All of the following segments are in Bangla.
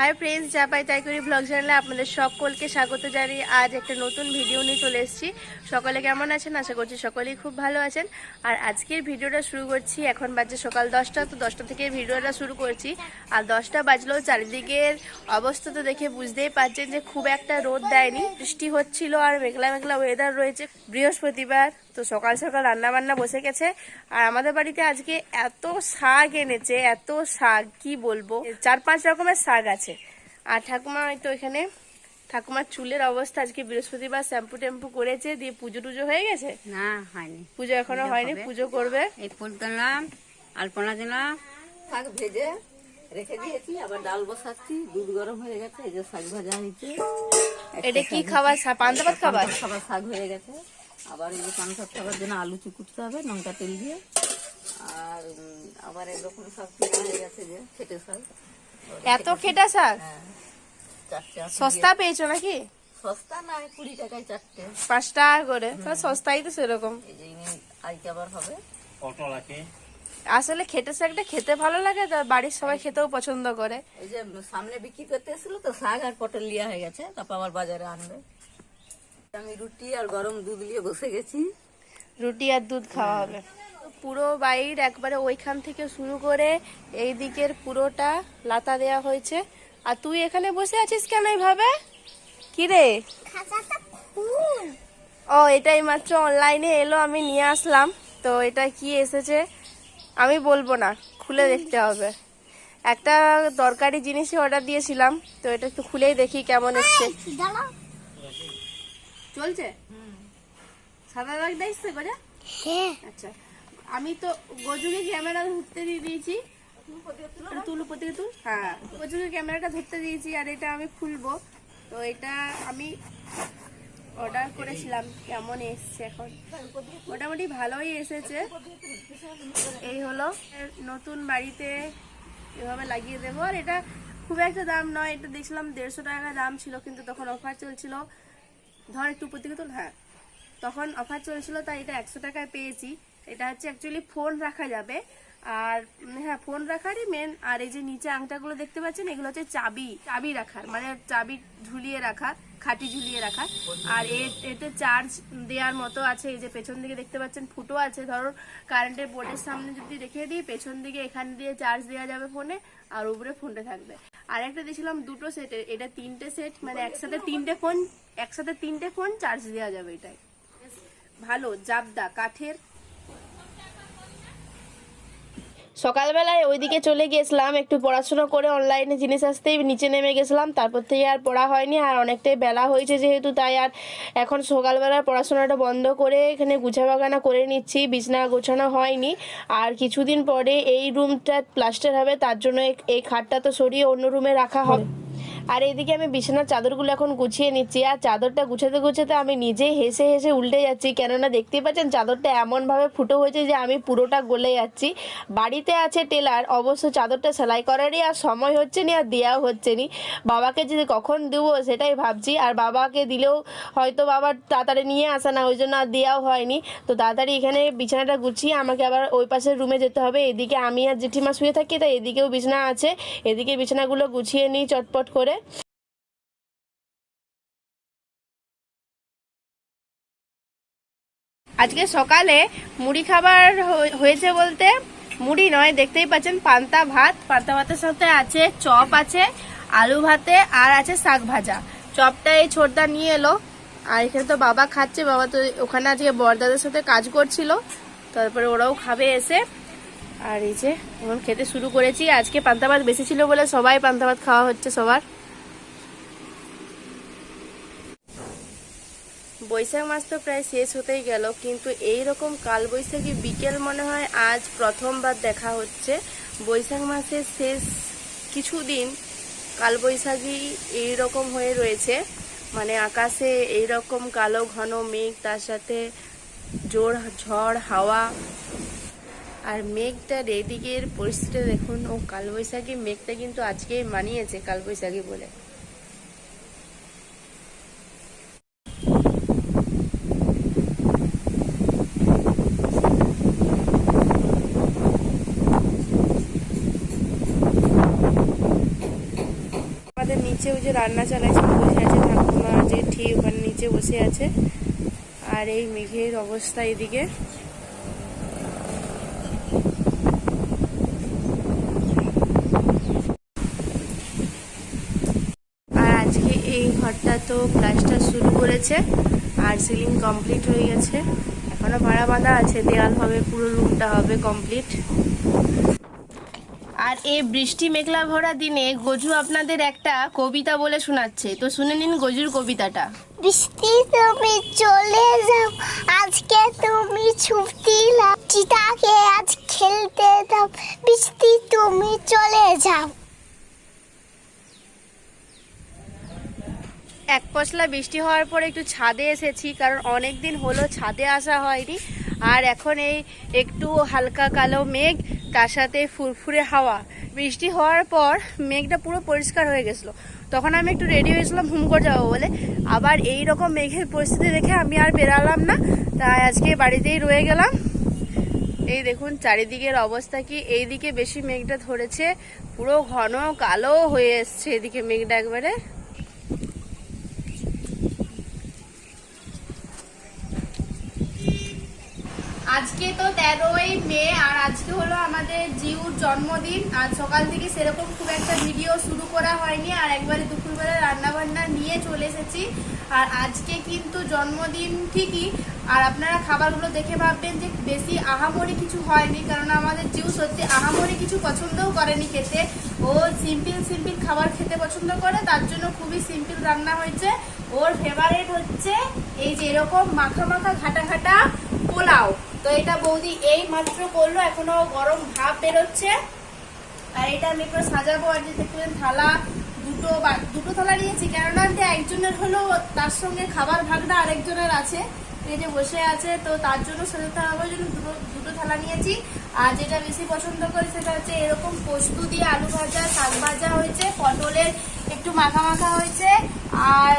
হাই ফ্রেন্ডস যা পাই তাই করি ব্লগ চ্যানেলে আপনাদের সকলকে স্বাগত জানিয়ে আজ একটা নতুন ভিডিও নিয়ে চলে এসেছি। সকলে কেমন আছেন? আশা করছি সকলেই খুব ভালো আছেন। আর আজকের ভিডিওটা শুরু করছি, এখন বাজে সকাল দশটা, তো দশটা থেকে ভিডিওটা শুরু করছি। আর দশটা বাজলেও চারিদিকের অবস্থা তো দেখে বুঝতেই পারছেন যে খুব একটা রোদ দেয়নি। বৃষ্টি হচ্ছিল আর মেঘলা মেঘলা ওয়েদার রয়েছে বৃহস্পতিবার, তো সকাল সকাল রান্না বান্না বসে গেছে। আর আমাদের বাড়িতে আজকে এত শাক এনেছে, এত শাক, কি বলব? চার পাঁচ রকমের শাক আছে। আর ঠাকুমা তো এখানে ঠাকুমার চুলের অবস্থা আজকে বৃহস্পতিবার শ্যাম্পু ট্যাম্পু করেছে দিয়ে পুজো টুজো হয়ে গেছে? না হয়নি। পুজো এখনও হয়নি পুজো করবে? এই ফুল তুললাম আলপনা দিলাম। শাক ভেজে রেখে দিয়েছি আবার ডাল বসাচ্ছি দুধ গরম হয়ে গেছে এই যে শাক ভাজা হয়েছে। এটা কি খাবার? পান্তা ভাত খাবার? খাবার শাক হয়ে গেছে। আবার এই যে পান্তা খাবার জন্য আলু চুকুটতে হবে লঙ্কা তেল দিয়ে। আর আবার এরকম শাক হয়ে গেছে যে খেটে শাক। এত খেটা শাক? হ্যাঁ। সস্তা পেয়েছ নাকি? সস্তা না কুড়ি টাকায় চারটে। পাঁচ টাকা করে তাহলে সস্তাই তো সেরকম। এই যে ইনি আজকে আবার হবে। পটল আছে আসলে খেতে শাকটা খেতে ভালো লাগে তো বাড়ির সবাই খেতেও পছন্দ করে। এই যে সামনে বিক্রি করতে এসেছিল তো শাক আর পটল লিয়া হয়ে গেছে তারপর আবার বাজারে আনবে। আমি রুটি আর গরম দুধ নিয়ে বসে গেছি। রুটি আর দুধ খাওয়া হবে। পুরো বাইর একবারে ওইখান থেকে শুরু করে এই দিকের পুরোটা লাতা দেয়া হয়েছে। আর তুই এখানে বসে আছিস কেন এইভাবে কি রে ও এটাই মাত্র অনলাইনে এলো আমি নিয়ে আসলাম। তো এটা কি এসেছে? আমি বলব না খুলে দেখতে হবে। একটা দরকারি জিনিসই অর্ডার দিয়েছিলাম তো এটা একটু খুলেই দেখি কেমন এসছে। চলছে? সাদা দাগ দেখছে করে? আচ্ছা আমি তো গজুকে ক্যামেরা ধরতে দিয়ে দিয়েছি। তুল? উপর থেকে তুল? হ্যাঁ গজুকে ক্যামেরাটা ধরতে দিয়েছি আর এটা আমি খুলবো। তো এটা আমি অর্ডার করেছিলাম কেমন এসছে এখন? মোটামুটি ভালোই এসেছে। এই হলো নতুন বাড়িতে এভাবে লাগিয়ে দেবো। আর এটা খুব একটা দাম নয় এটা দেখছিলাম দেড়শো টাকা দাম ছিল কিন্তু তখন অফার চলছিল। ধর একটু উপর থেকে তুল হ্যাঁ। তখন অফার চলছিল তাই এটা একশো টাকায় পেয়েছি। এটা হচ্ছে অ্যাকচুয়ালি ফোন রাখা যাবে। আর হ্যাঁ ফোন রাখারই মেন আর এই যে নিচে আংটাগুলো দেখতে পাচ্ছেন, এগুলো হচ্ছে চাবি চাবি রাখার মানে চাবি ঝুলিয়ে রাখা খাটি ঝুলিয়ে রাখা আর এতে চার্জ দেওয়ার মতো আছে, এই যে পেছন দিকে দেখতে পাচ্ছেন, ফুটো আছে ধরো কারেন্টের বোর্ডের সামনে যদি রেখে দিই, পেছন দিকে এখান দিয়ে চার্জ দেওয়া যাবে ফোনে আর উপরে ফোনটা থাকবে। আর একটা দিয়েছিলাম দুটো সেটের এটা তিনটে সেট মানে একসাথে তিনটে ফোন একসাথে তিনটে ফোন চার্জ দেওয়া যাবে এটাই। ভালো, জাবদা, কাঠের সকালবেলায় ওইদিকে চলে গেছিলাম, একটু পড়াশোনা করে অনলাইনে জিনিস আসতেই নিচে নেমে গেছিলাম, তারপর থেকে আর পড়া হয়নি আর অনেকটাই বেলা হয়েছে যেহেতু, তাই আর এখন সকালবেলার পড়াশোনাটা বন্ধ করে এখানে গুছা বাগানা করে নিচ্ছি, বিছনা গোছানো হয়নি। আর কিছুদিন পরে এই রুমটা প্লাস্টার হবে, তার জন্য এই- এই খাটটা তো সরিয়ে অন্য রুমে রাখা হবে। আর এইদিকে আমি বিছানার চাদরগুলো এখন গুছিয়ে নিচ্ছি, আর চাদরটা গুছাতে গুছাতে আমি নিজেই হেসে হেসে উল্টে যাচ্ছি। কেননা দেখতেই পাচ্ছেন, চাদরটা এমনভাবে ফুটো হয়েছে যে আমি পুরোটা গলে যাচ্ছি। বাড়িতে আছে টেলার, অবশ্য চাদরটা সেলাই করারই আর সময় হচ্ছে না, আর দেওয়াও হচ্ছে না। বাবাকে যে কখন দেবো সেটাই ভাবছি, আর বাবাকে দিলেও হয়তো বাবা তাড়াতাড়ি নিয়ে আসে না, ওই জন্য আর দেওয়াও হয়নি। তো তাড়াতাড়ি এখানে বিছানাটা গুছিয়ে আমাকে আবার ওই পাশের রুমে যেতে হবে। এদিকে আমি আর জেঠিমা শুয়ে থাকি, তাই এদিকেও বিছানা আছে। এদিকে বিছানাগুলো গুছিয়ে নিই চটপট করে। আজকে সকালে মুড়ি খাবার হয়ে- হয়েছে বলতে মুড়ি নয়, দেখতেই পাচ্ছেন পান্তা ভাত। পান্তা ভাতের সাথে আছে চপ আছে, আলু ভাতে, আর আছে শাক ভাজা। চপটা এই ছোটদা নিয়ে এলো। আর এখানে তো বাবা খাচ্ছে, বাবা তো ওখানে আজকে বরদাদের সাথে কাজ করছিল। তারপরে ওরাও খাবে এসে। আর এই যে খেতে শুরু করেছি। আজকে পান্তা ভাত বেশি ছিল বলে সবাই পান্তা ভাত খাওয়া হচ্ছে সবার। বৈশাখ মাস তো প্রায় শেষ হতেই গেল, কিন্তু এই রকম কালবৈশাখী বিকেল মনে হয় আজ প্রথমবার দেখা হচ্ছে। বৈশাখ মাসের শেষ কিছুদিন কালবৈশাখী এই রকম হয়ে রয়েছে। মানে আকাশে এই রকম কালো, ঘন মেঘ, তার সাথে জোর ঝড়, হাওয়া আর মেঘটার এদিকের পরিস্থিতি দেখুন, ও কালবৈশাখী মেঘটা কিন্তু আজকেই মানিয়েছে কালবৈশাখী বলে আমাদের নিচে ওই যে রান্না চালাইছে বসে আছে ঠাকুমা যে ঠিক ওখানে নিচে বসে আছে। আর এই মেঘের অবস্থা এদিকে। আর আজকে এই ঘরটা তো প্লাস্টার শুরু করেছে, আর সিলিং কমপ্লিট হয়ে গেছে। এখনও ভাড়া বাঁধা আছে দেওয়াল হবে, পুরো রুমটা হবে কমপ্লিট। আর এই বৃষ্টি মেঘলা ভরা দিনে গজু আপনাদের একটা কবিতা বলে শোনাচ্ছে। তো শুনে নিন গজুর কবিতাটা। বৃষ্টি তুমি চলে যাও, আজকে তুমি ছুটি চিতাকে আজ খেলতে দাও, বৃষ্টি তুমি চলে যাও। এক পশলা বৃষ্টি হওয়ার পরে একটু ছাদে এসেছি, কারণ অনেক দিন হলো ছাদে আসা হয়নি। আর এখন এই একটু হালকা কালো মেঘ, তার সাথে ফুরফুরে হাওয়া। বৃষ্টি হওয়ার পর মেঘটা পুরো পরিষ্কার হয়ে গেছিল। তখন আমি একটু রেডি হয়েছিলাম হুম করে যাব বলে। আবার এই রকম মেঘের পরিস্থিতি দেখে আমি আর বেরালাম না। তাই আজকে বাড়িতেই রয়ে গেলাম। এই দেখুন, চারিদিকের অবস্থা কি? এইদিকে বেশি মেঘটা ধরেছে। পুরো ঘন কালো হয়ে এসছে এদিকে মেঘটা একবারে। আজকে তো তেরোই মে, আর আজকে হলো আমাদের জিউর জন্মদিন। আর সকাল থেকে সেরকম খুব একটা ভিডিও শুরু করা হয়নি, আর একবারে দুপুরবেলা রান্না বান্না নিয়ে চলে এসেছি। আর আজকে কিন্তু জন্মদিন ঠিকই, আর আপনারা খাবারগুলো দেখে ভাববেন যে বেশি আহামরি কিছু হয়নি, কারণ আমাদের জিউ সত্যি আহামরি কিছু পছন্দও করেনি খেতে। ও সিম্পল সিম্পল খাবার খেতে পছন্দ করে, তার জন্য খুবই সিম্পল রান্না হয়েছে। ওর ফেভারেট হচ্ছে এই যে এরকম মাখা মাখা ঘাটা ঘাটা পোলাও। তো এটা বৌদি এই মাত্র করল, এখনও গরম ভাব বেরোচ্ছে। আর এটা আমি একটু সাজাবো, আর যে থালা, দুটো বা- দুটো থালা নিয়েছি, কেননা যে একজনের হলো তার সঙ্গে খাবার ভাগটা আরেকজনের আছে। এই যে বসে আছে, তো তার জন্য সাজাতে হবে জন্য দুটো দুটো থালা নিয়েছি। আর যেটা বেশি পছন্দ করি সেটা হচ্ছে এরকম পোস্ত দিয়ে আলু ভাজা, শাক ভাজা হয়েছে, পটলের একটু মাখা মাখা হয়েছে, আর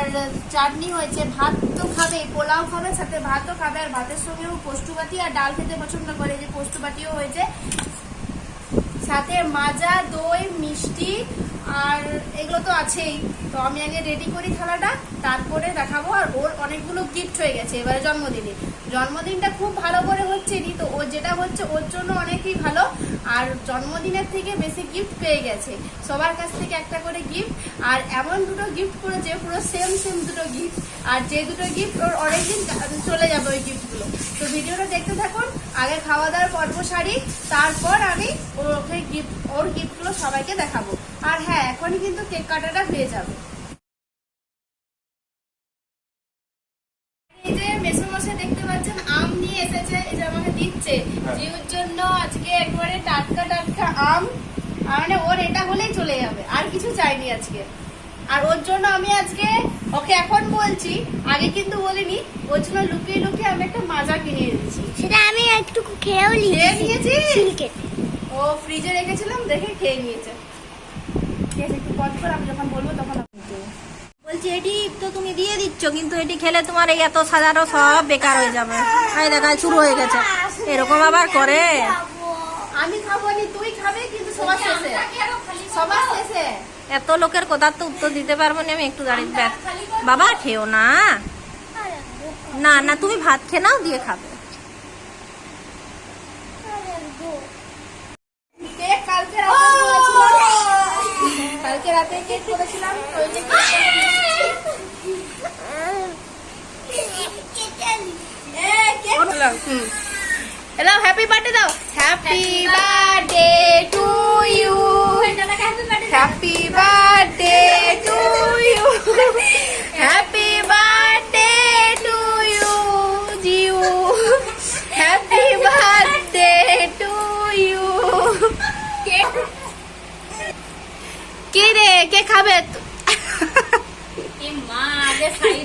চাটনি হয়েছে। ভাত তো খাবে, পোলাও খাবে, সাথে ভাতও খাবে, আর ভাতের সঙ্গেও পোস্তুবাতি আর ডাল খেতে পছন্দ করে যে পোস্তুবাতিও হয়েছে। সাথে মাজা, দই, মিষ্টি, আর এগুলো তো আছেই। তো আমি আগে রেডি করি থালাটা, তারপরে দেখাবো, আর ওর অনেকগুলো গিফট হয়ে গেছে, এবারে জন্মদিনে। জন্মদিনটা খুব ভালো করে হচ্ছে নি তো ও যেটা হচ্ছে ওর জন্য অনেকই ভালো। আর জন্মদিনের থেকে বেশি গিফট পেয়ে গেছে। সবার কাছ থেকে একটা করে গিফট আর এমন দুটো গিফট করেছে, পুরো সেম সেম দুটো গিফট আর যে দুটো গিফট ওর অনেকদিন চলে যাবে ওই গিফটগুলো তো ভিডিওটা দেখতে থাকুন। আগে খাওয়া দাওয়ার পর্ব সারি, তারপর আমি ওর ওকে গিফট ওর গিফটগুলো সবাইকে দেখাবো। আর হ্যাঁ এখনই কিন্তু কেক কাটাটা হয়ে যাবে। এসেছে এই যে আমাকে দিচ্ছে। জিউর জন্য আজকে একবারে টাটকা টাটকা আম। মানে ওর এটা হলেই চলে যাবে আর কিছু চাইনি আজকে। আর ওর জন্য আমি আজকে ওকে এখন বলছি আগে কিন্তু বলিনি ওর জন্য লুকিয়ে লুকিয়ে আমি একটা মাজা কিনে এনেছি। সেটা আমি একটু খেয়েও খেয়ে নিয়েছি ও ফ্রিজে রেখেছিলাম দেখে খেয়ে নিয়েছে। ঠিক আছে একটু পজ করে আমি যখন বলব তখন। বলছি এটি তো তুমি দিয়ে দিচ্ছ কিন্তু এটি খেলে তোমার এই এত সাজানো সব বেকার হয়ে যাবে। এই দেখা শুরু হয়ে গেছে। এরকম আবার করে? আমি খাব নি তুই খাবে কিন্তু সবার শেষে। সবার শেষে। এত লোকের কথার তো উত্তর দিতে পারব না আমি একটু দাঁড়িয়ে ব্যাস। বাবা খেও না। না না তুমি ভাত খেয়ে নাও দিয়ে খাবে। কালকে রাতে কেক করেছিলাম। হ্যালো হ্যাপি বার্থডে দাও happy birthday to you happy birthday to you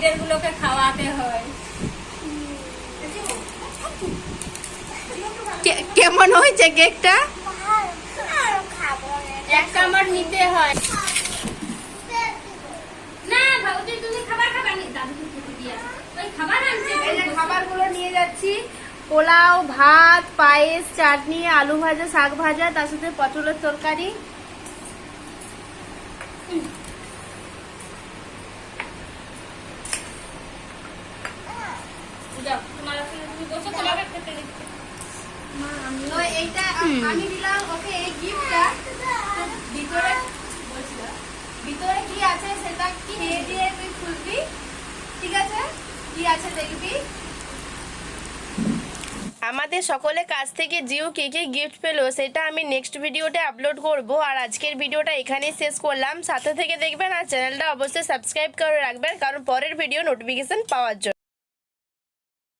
আগে গুলোকে খাওয়াতে হয়। কেমন হয়েছে কেকটা? একটা আমার নিতে হয়। না ভাবছি তুমি খাবার খাবে আমি দাদুকে খেতে দিয়ে আসি। ওই খাবার আনছে। খাবারগুলো নিয়ে যাচ্ছি। পোলাও ভাত পায়েস চাটনি আলু ভাজা শাক ভাজা তার সাথে পটলের তরকারি। ভিতরে কি আছে সেটা দিয়ে তুই খুলবি ঠিক আছে? কি আছে দেখবি? আমাদের সকলে কাছ থেকে জিও কে কে গিফট পেল সেটা আমি নেক্সট ভিডিওতে আপলোড করব। আর আজকের ভিডিওটা এখানেই শেষ করলাম। সাথে থেকে দেখবেন আর চ্যানেলটা অবশ্যই সাবস্ক্রাইব করে রাখবেন কারণ পরের ভিডিও নোটিফিকেশন পাওয়ার জন্য।